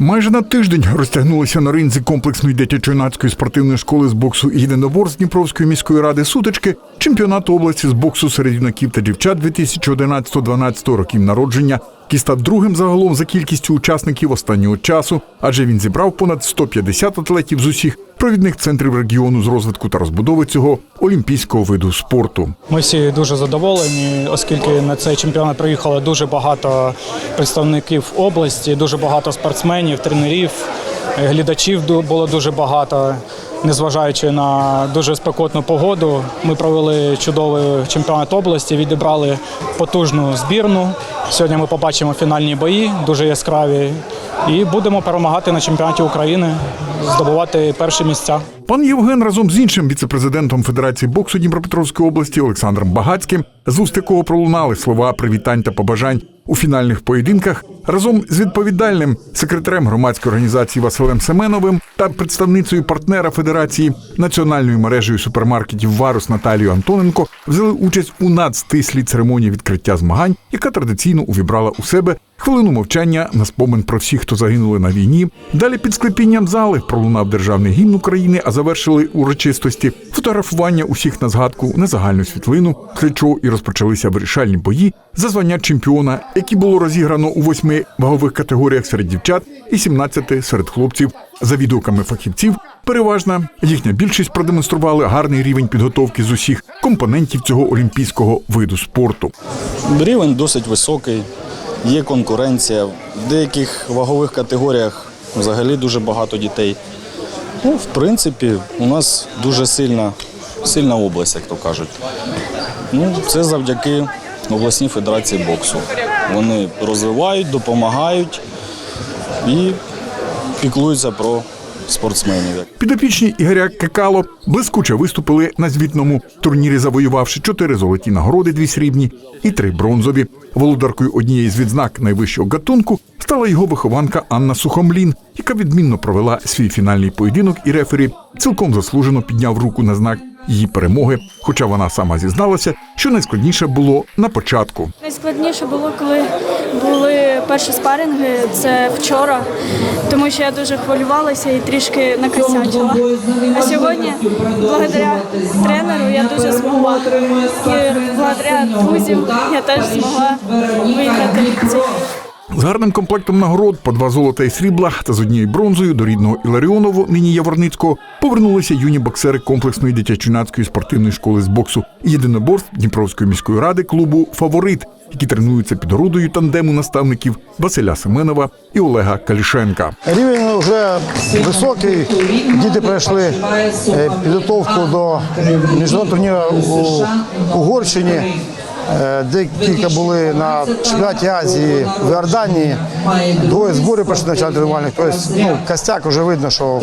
Майже на тиждень розтягнулися на ринзі комплексної дитячо-юнацької спортивної школи з боксу і єдиноборств Дніпровської міської ради сутички чемпіонату області з боксу серед юнаків та дівчат 2011-2012 років народження, який став другим загалом за кількістю учасників останнього часу, адже він зібрав понад 150 атлетів з усіх провідних центрів регіону з розвитку та розбудови цього олімпійського виду спорту. Ми всі дуже задоволені, оскільки на цей чемпіонат приїхало дуже багато представників області, дуже багато спортсменів, тренерів, е, глядачів було дуже багато. Незважаючи на дуже спекотну погоду, ми провели чудовий чемпіонат області, відібрали потужну збірну. Сьогодні ми побачимо фінальні бої, дуже яскраві, і будемо перемагати на чемпіонаті України, здобувати перші місця. Пан Євген разом з іншим віце-президентом Федерації боксу Дніпропетровської області Олександром Багацьким, з уст якого пролунали слова привітань та побажань у фінальних поєдинках, разом з відповідальним секретарем громадської організації Василем Семеновим та представницею партнера Федерації національною мережею супермаркетів Варус Наталією Антоненко взяли участь у надстислій церемонії відкриття змагань, яка традиційно увібрала у себе хвилину мовчання на спомин про всіх, хто загинули на війні. Далі під склепінням зали пролунав державний гімн України, а завершили урочистості фотографування усіх на згадку на загальну світлину, після чого і розпочалися вирішальні бої за звання чемпіона, які було розіграно у восьми вагових категоріях серед дівчат і 17 серед хлопців. За відгуками фахівців, переважна їхня більшість продемонстрували гарний рівень підготовки з усіх компонентів цього олімпійського виду спорту. Рівень досить високий, є конкуренція. В деяких вагових категоріях взагалі дуже багато дітей. Ну, в принципі, у нас дуже сильна, сильна область, як то кажуть. Ну, це завдяки обласній федерації боксу. Вони розвивають, допомагають і піклуються про спортсменів. Підопічні Ігоря Кекало блискуче виступили на звітному турнірі, завоювавши чотири золоті нагороди, дві срібні і три бронзові. Володаркою однієї з відзнак найвищого гатунку стала його вихованка Анна Сухомлін, яка відмінно провела свій фінальний поєдинок і рефері цілком заслужено підняв руку на знак її перемоги. Хоча вона сама зізналася, що найскладніше було на початку. Найскладніше було, коли були перші спаринги, це вчора, тому що я дуже хвилювалася і трішки накосячила. А сьогодні, благодаря тренеру, я дуже змогла. І благодаря друзям я теж змогла виграти. З гарним комплектом нагород по два золота і срібла та з однією бронзою до рідного Іларіонову, нині Яворницького, повернулися юні боксери комплексної дитячо-юнацької спортивної школи з боксу єдиноборств Дніпровської міської ради клубу Фаворит, які тренуються під орудою тандему наставників Василя Семенова і Олега Калішенка. Рівень вже високий. Діти пройшли е, підготовку до міжнародного турніру у Угорщині. Е, Декілька були на чемпіонаті Азії в Іорданії. Двоє зборів пройшли навчання тренувальних. Тобто, ну, костяк вже видно, що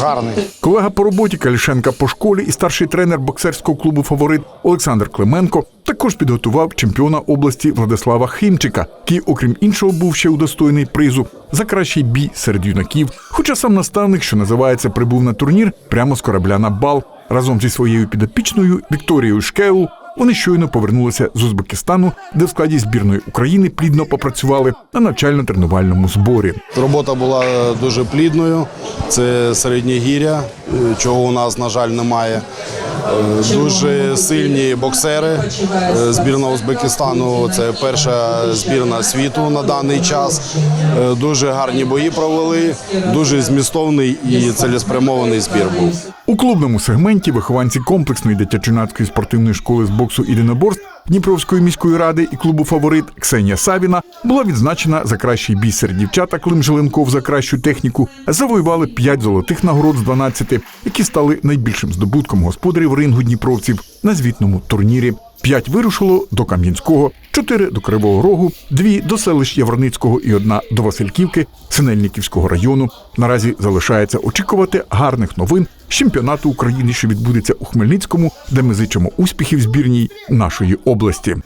гарний. Колега по роботі Калішенка по школі і старший тренер боксерського клубу Фаворит Олександр Клименко також підготував чемпіона області Владислава Химчика, який, окрім іншого, був ще удостоєний призу за кращий бій серед юнаків. Хоча сам наставник, що називається, прибув на турнір прямо з корабля на бал разом зі своєю підопічною Вікторією Шкеу. Вони щойно повернулися з Узбекистану, де в складі збірної України плідно попрацювали на навчально-тренувальному зборі. Робота була дуже плідною. Це середньогір'я, гір'я, чого у нас, на жаль, немає. Дуже сильні боксери. Е, Збірна Узбекистану це перша збірна світу на даний час. Е, Дуже гарні бої провели, дуже змістовний і цілеспрямований збір був. У клубному сегменті вихованці комплексної дитячо-юнацької спортивної школи з боксу єдиноборств Дніпровської міської ради і клубу Фаворит Ксенія Савіна була відзначена за кращий бій серед дівчат, а Клим Желенков за кращу техніку. Завоювали 5 золотих нагород з 12, які стали найбільшим здобутком господарів рингу дніпровців на звітному турнірі. П'ять вирушило до Кам'янського, чотири до Кривого Рогу, дві до селищ Яворницького і одна до Васильківки Синельниківського району. Наразі залишається очікувати гарних новин чемпіонату України, що відбудеться у Хмельницькому, де ми зичимо успіхів збірній нашої області.